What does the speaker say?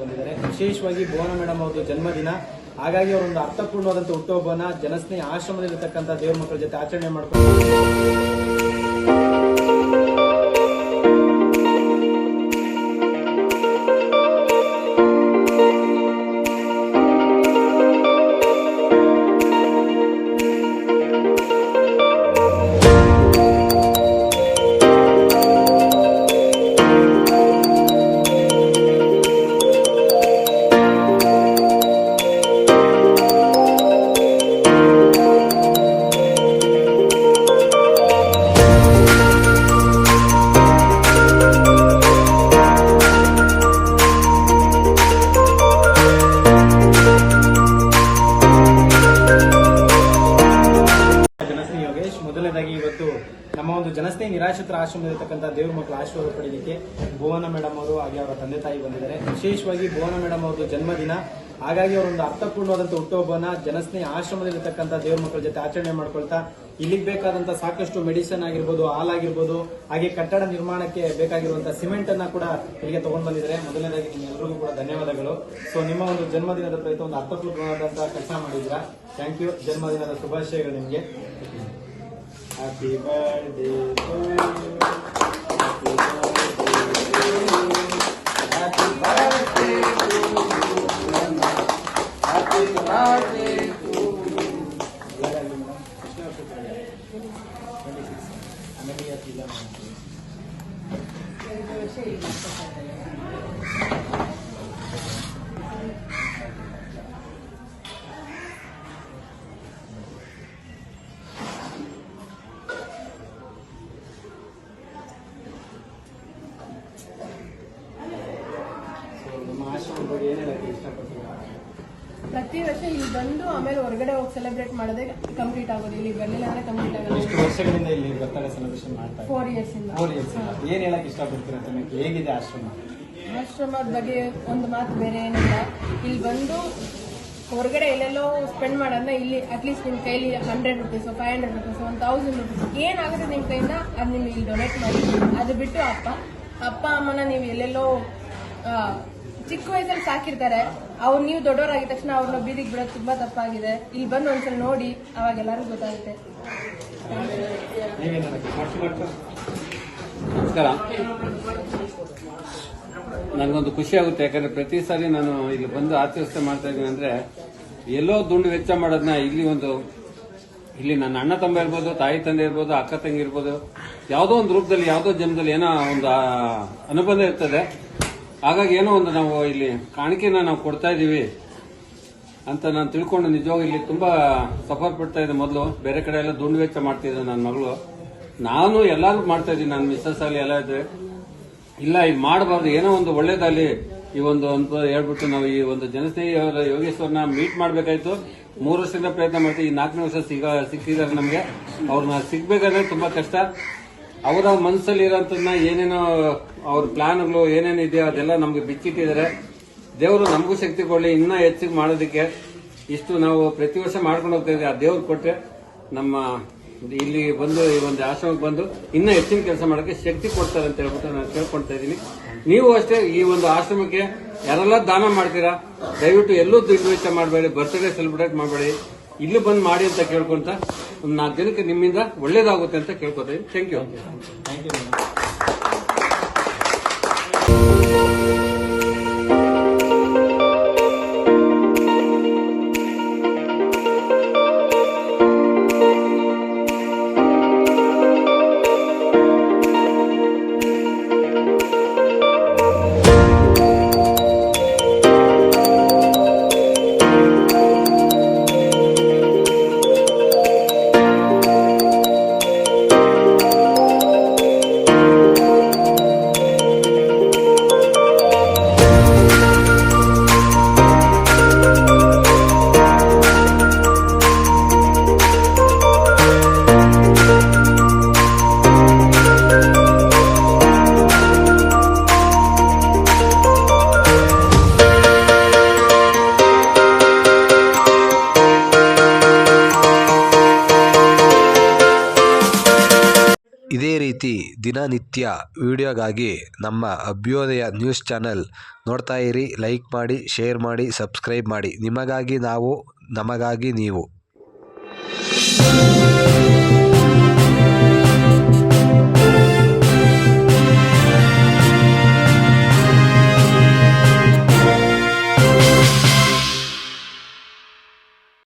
ಬಂದಿದ್ದಾರೆ. ವಿಶೇಷವಾಗಿ ಭುವನ ಮೇಡಮ್ ಅವ್ರದ್ದು ಜನ್ಮದಿನ. ಹಾಗಾಗಿ ಅವರೊಂದು ಅರ್ಥಪೂರ್ಣವಾದಂಥ ಹುಟ್ಟುಹಬ್ಬನ ಜನಸ್ನೇಹಿ ಆಶ್ರಮದಲ್ಲಿರ್ತಕ್ಕಂಥ ದೇವ್ರ ಮಕ್ಕಳ ಜೊತೆ ಆಚರಣೆ ಮಾಡ್ಕೊಂಡು ಒಂದು ಜನಸ್ನೇಹಿ ನಿರಾಶ್ರಿತರ ಆಶ್ರಮದಲ್ಲಿರ್ತಕ್ಕಂಥ ದೇವ್ರ ಮಕ್ಕಳ ಆಶೀರ್ವಾದ ಪಡೀಲಿಕ್ಕೆ ಭುವನ ಮೇಡಮ್ ಅವರು ಹಾಗೆ ಅವರ ತಂದೆ ತಾಯಿ ಬಂದಿದ್ದಾರೆ. ವಿಶೇಷವಾಗಿ ಭುವನ ಮೇಡಮ್ ಅವ್ರದ್ದು ಜನ್ಮದಿನ. ಹಾಗಾಗಿ ಅವರೊಂದು ಅರ್ಥಪೂರ್ಣವಾದಂಥ ಹುಟ್ಟುಹಬ್ಬನ ಜನಸ್ನೇಹಿ ಆಶ್ರಮದಲ್ಲಿರ್ತಕ್ಕಂಥ ದೇವ್ರ ಮಕ್ಕಳ ಜೊತೆ ಆಚರಣೆ ಮಾಡ್ಕೊಳ್ತಾ ಇಲ್ಲಿಗೆ ಬೇಕಾದಂಥ ಸಾಕಷ್ಟು ಮೆಡಿಸಿನ್ ಆಗಿರ್ಬೋದು, ಹಾಲ್ ಆಗಿರ್ಬೋದು, ಹಾಗೆ ಕಟ್ಟಡ ನಿರ್ಮಾಣಕ್ಕೆ ಬೇಕಾಗಿರುವಂಥ ಸಿಮೆಂಟ್ ಅನ್ನ ಕೂಡ ಇಲ್ಲಿಗೆ ತಗೊಂಡ್ ಬಂದಿದ್ದಾರೆ. ಮೊದಲನೇದಾಗಿ ನಿಮ್ಮೆಲ್ಲರಿಗೂ ಕೂಡ ಧನ್ಯವಾದಗಳು. ಸೊ ನಿಮ್ಮ ಒಂದು ಜನ್ಮದಿನದ ಪ್ರಯತ್ನ ಒಂದು ಅರ್ಥಪೂರ್ಣವಾದಂಥ ಕೆಲಸ ಮಾಡಿದ್ರ ಥ್ಯಾಂಕ್ ಯು ಜನ್ಮದಿನದ ಶುಭಾಶಯಗಳು ನಿಮಗೆ. Happy birthday to you. Happy birthday to you. Happy birthday to you. Happy birthday to you. You. ಪ್ರತಿ ವರ್ಷ ಇಲ್ಲಿ ಬಂದು ಆಮೇಲೆ ಹೊರಗಡೆ ಹೋಗಿ ಸೆಲೆಬ್ರೇಟ್ ಮಾಡೋದೇ ಕಂಪ್ಲೀಟ್ ಆಗೋದು. ಇಲ್ಲಿ ಬರ್ಲಿಲ್ಲ ಅಂದ್ರೆ ಕಂಪ್ಲೀಟ್ ಆಗೋದು. ಎಷ್ಟು ವರ್ಷಗಳಿಂದ ಇಲ್ಲಿ ಬರ್ತಡೇ ಸೆಲೆಬ್ರೇಷನ್ ಮಾಡ್ತಾ ಫೋರ್ ಇಯರ್ಸ್ ಇಂದ. ಫೋರ್ ಇಯರ್ಸ್ ಏನ್ ಹೇಳಕ್ ಇಷ್ಟಪಡ್ತೀರಾ ಜನಕ್ಕೆ? ಹೇಗಿದೆ ಆಶ್ರಮ? ಆಶ್ರಮದ ಬಗ್ಗೆ ಒಂದು ಮಾತು ಬೇರೆ ಏನಿಲ್ಲ. ಇಲ್ಲಿ ಬಂದು ಹೊರಗಡೆ ಎಲ್ಲೆಲ್ಲೋ ಸ್ಪೆಂಡ್ ಮಾಡೋದನ್ನ ಇಲ್ಲಿ ಅಟ್ಲೀಸ್ಟ್ ನಿಮ್ಮ ಕೈಲಿ hundred rupees five hundred rupees one thousand rupees ಏನಾಗುತ್ತೆ ನಿಮ್ಮ ಕೈಯಿಂದ ಅದು ನಿಮ್ಗೆ ಇಲ್ಲಿ ಡೊನೇಟ್ ಮಾಡಿ. ಅದು ಬಿಟ್ಟು ಅಪ್ಪ. ಅಪ್ಪ ಅಮ್ಮನ ನೀವು ಎಲ್ಲೆಲ್ಲೋ ಆ, ಚಿಕ್ಕ ವಯಸ್ಸಲ್ಲಿ ಸಾಕಿರ್ತಾರೆ. ಅವ್ರು ನೀವು ದೊಡ್ಡವರಾಗಿದ ತಕ್ಷಣ ಅವ್ರನ್ನ ಬೀದಿಗೆ ಬಿಡೋದು ತುಂಬಾ ತಪ್ಪಾಗಿದೆ. ಇಲ್ಲಿ ಬಂದು ಒಂದ್ಸಲ ನೋಡಿ, ಅವಾಗ ಎಲ್ಲರಿಗೂ ಗೊತ್ತಾಗುತ್ತೆ. ನಮಸ್ಕಾರ. ನನಗೊಂದು ಖುಷಿ ಆಗುತ್ತೆ, ಯಾಕಂದ್ರೆ ಪ್ರತಿ ಸಾರಿ ನಾನು ಇಲ್ಲಿ ಬಂದು ಆಚರಿಸ್ತಾ ಮಾಡ್ತಾ ಇದ್ದೀನಿ ಅಂದ್ರೆ, ಎಲ್ಲೋ ದುಂಡು ವೆಚ್ಚ ಮಾಡೋದನ್ನ ಇಲ್ಲಿ ಒಂದು, ಇಲ್ಲಿ ನನ್ನ ಅಣ್ಣ ತಮ್ಮ ಇರ್ಬೋದು, ತಾಯಿ ತಂದೆ ಇರ್ಬೋದು, ಅಕ್ಕ ತಂಗಿ ಇರ್ಬೋದು, ಯಾವುದೋ ಒಂದು ರೂಪದಲ್ಲಿ, ಯಾವುದೋ ಜನ್ಮದಲ್ಲಿ ಏನೋ ಒಂದು ಅನುಬಂಧ ಇರ್ತದೆ. ಹಾಗಾಗಿ ಏನೋ ಒಂದು ನಾವು ಇಲ್ಲಿ ಕಾಣಿಕೆನ ನಾವು ಕೊಡ್ತಾ ಇದೀವಿ ಅಂತ ನಾನು ತಿಳ್ಕೊಂಡು ನಿಜವಾಗ ಇಲ್ಲಿ ತುಂಬಾ ಸಫರ್ ಪಡ್ತಾ ಇದ್ದೆ ಮೊದಲು. ಬೇರೆ ಕಡೆ ಎಲ್ಲ ದುಂಡು ವೆಚ್ಚ ಮಾಡ್ತಿದ್ದೆ ನನ್ನ ಮಗಳು. ನಾನು ಎಲ್ಲರೂ ಮಾಡ್ತಾ ಇದ್ದೀನಿ ನನ್ನ ಮಿಸ್ಸಸ್ ಅಲ್ಲಿ ಎಲ್ಲ ಇದ್ರೆ. ಇಲ್ಲ ಇದು ಮಾಡಬಾರ್ದು, ಏನೋ ಒಂದು ಒಳ್ಳೇದಲ್ಲಿ ಈ ಒಂದು ಅಂತ ಹೇಳ್ಬಿಟ್ಟು ನಾವು ಈ ಒಂದು ಜನಸ್ನೇಹಿ ಅವರ ಯೋಗೇಶ್ವರನ ಮೀಟ್ ಮಾಡಬೇಕಾಯ್ತು. ಮೂರು ವರ್ಷದಿಂದ ಪ್ರಯತ್ನ ಮಾಡ್ತೀವಿ ಈ ನಾಲ್ಕನೇ ವರ್ಷ ಸಿಗ, ಸಿಕ್ಕಿದ್ದಾರೆ ನಮಗೆ. ಅವ್ರನ್ನ ಸಿಗ್ಬೇಕಂದ್ರೆ ತುಂಬಾ ಕಷ್ಟ. ಅವರ ಮನಸ್ಸಲ್ಲಿ ಇರೋಂಥದ್ದನ್ನ ಏನೇನೋ ಅವ್ರ ಪ್ಲಾನ್ಗಳು ಏನೇನಿದೆಯೋ ಅದೆಲ್ಲ ನಮಗೆ ಬಿಚ್ಚಿಟ್ಟಿದ್ದಾರೆ. ದೇವರು ನಮಗೂ ಶಕ್ತಿ ಕೊಡಲಿ, ಇನ್ನೂ ಹೆಚ್ಚಿಗೆ ಮಾಡೋದಕ್ಕೆ ಇಷ್ಟು ನಾವು ಪ್ರತಿ ವರ್ಷ ಮಾಡ್ಕೊಂಡು ಹೋಗ್ತಾ ಇದ್ದೀವಿ ಆ ದೇವ್ರು ಕೊಟ್ಟರೆ ನಮ್ಮ ಇಲ್ಲಿ ಬಂದು, ಈ ಒಂದು ಆಶ್ರಮಕ್ಕೆ ಬಂದು ಇನ್ನೂ ಹೆಚ್ಚಿನ ಕೆಲಸ ಮಾಡೋಕ್ಕೆ ಶಕ್ತಿ ಕೊಡ್ತಾರೆ ಅಂತ ಹೇಳ್ಬಿಟ್ಟು ನಾನು ಕೇಳ್ಕೊಳ್ತಾ ಇದ್ದೀನಿ. ನೀವು ಅಷ್ಟೇ ಈ ಒಂದು ಆಶ್ರಮಕ್ಕೆ ಯಾರೆಲ್ಲ ದಾನ ಮಾಡ್ತೀರಾ, ದಯವಿಟ್ಟು ಎಲ್ಲೂ ದುಡ್ಡು ವೆಚ್ಚ ಮಾಡಬೇಡಿ ಬರ್ತ್ಡೇ ಸೆಲೆಬ್ರೇಟ್ ಮಾಡಬೇಡಿ, ಇಲ್ಲಿ ಬಂದು ಮಾಡಿ ಅಂತ ಕೇಳ್ಕೊಂತ ಒಂದು ನಾಲ್ಕು ದಿನಕ್ಕೆ ನಿಮ್ಮಿಂದ ಒಳ್ಳೇದಾಗುತ್ತೆ ಅಂತ ಕೇಳ್ಕೊತೀನಿ thank you thank you you ದಿನನಿತ್ಯ ವಿಡಿಯೋಗಾಗಿ ನಮ್ಮ ಅಭ್ಯೋದಯ ನ್ಯೂಸ್ ಚಾನೆಲ್ ನೋಡ್ತಾ ಇರಿ, ಲೈಕ್ ಮಾಡಿ, ಶೇರ್ ಮಾಡಿ, ಸಬ್ಸ್ಕ್ರೈಬ್ ಮಾಡಿ. ನಿಮಗಾಗಿ ನಾವು, ನಮಗಾಗಿ ನೀವು.